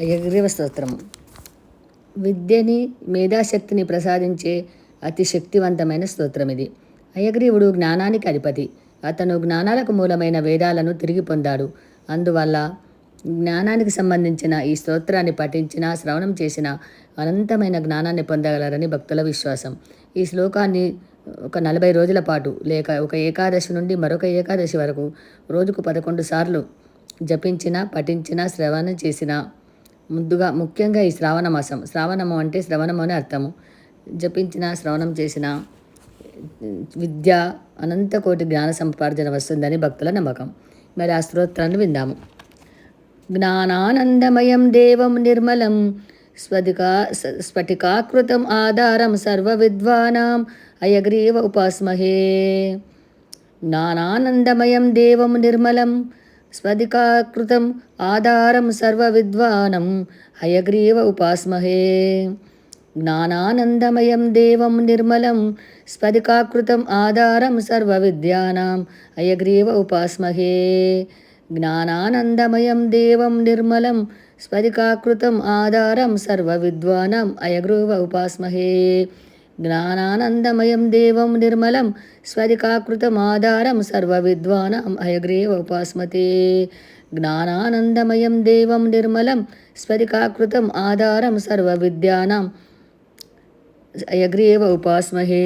అయగ్రీవ స్తోత్రము. విద్యని మేధాశక్తిని ప్రసాదించే అతి శక్తివంతమైన స్తోత్రం ఇది అయగ్రీవుడు జ్ఞానానికి అధిపతి. అతను జ్ఞానాలకు మూలమైన వేదాలను తిరిగి పొందాడు. అందువల్ల జ్ఞానానికి సంబంధించిన ఈ స్తోత్రాన్ని పఠించిన శ్రవణం చేసిన అనంతమైన జ్ఞానాన్ని పొందగలరని భక్తుల విశ్వాసం. ఈ శ్లోకాన్ని ఒక నలభై రోజుల పాటు లేక ఒక ఏకాదశి నుండి మరొక ఏకాదశి వరకు రోజుకు పదకొండు సార్లు జపించిన పఠించిన శ్రవణం చేసిన ముందుగా ముఖ్యంగా ఈ శ్రావణ మాసం. శ్రావణము అంటే శ్రవణము అని అర్థము. జపించిన శ్రవణం చేసిన విద్య అనంతకోటి జ్ఞాన సంపార్జన వస్తుందని భక్తుల నమ్మకం. మరి ఆ స్తోత్రాన్ని విందాము. జ్ఞానానందమయం దేవం నిర్మలం స్ఫటికా స్ఫటికాకృతం ఆధారం సర్వ విద్వానాం అయగ్రీవ ఉపాస్మహే. జ్ఞానానందమయం దేవం నిర్మలం స్ఫటికాకృతం ఆధారం సర్వ విద్వానం హయగ్రీవ ఉపాస్మహే. జ్ఞానానందమయం దేవం నిర్మలం స్ఫటికాకృతం ఆధారం సర్వ విద్యానాం హయగ్రీవ ఉపాస్మహే. జ్ఞానానందమయం దేవం నిర్మలం స్ఫటికాకృతం ఆధారం సర్వ విద్వానాం అయగ్రీవ ఉపాస్మహే. జ్ఞానానందమయం దేవం నిర్మలం స్ఫటికాకృతమాధారం సర్వ విద్వానాం హయగ్రీవ ఉపాస్మతే. జ్ఞానానందమయం దేవం నిర్మలం స్ఫటికాకృతం ఆధారం సర్వ విద్యానాం హయగ్రీవ ఉపాస్మహే.